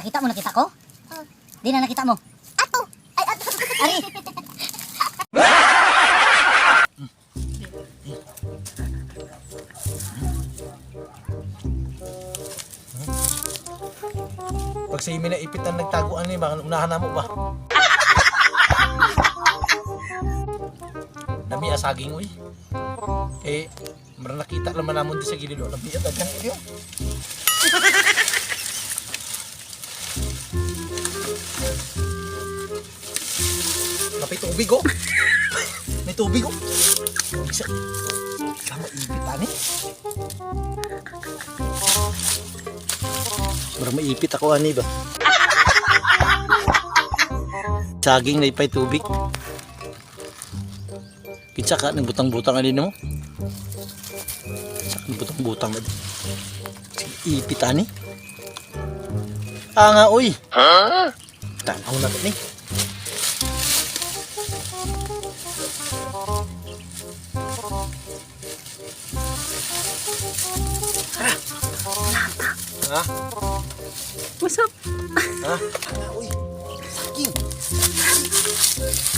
Nakita mo, nakita ko? Oh. Di na nakita mo. Ato! Ay, ato! Ari! Pag sa imi na ipit ang nagtaguan ni, baka unahan na mo ba? Nami asaging uy. Eh, mara nakita naman namon di sa gilid. Nami at agang Napay tubig oh. May tubig oh. Isa. Sama ipit ani. Mara maipit ako ani ba? Saging na ipay tubig. Kinsa ka nang butang-butang ani mo? Sa butang-butang na di. Ipit ani. Ah nga oy. Ha? Tanaw na to ni. Ha? What's up? Ha? Oy. Saging.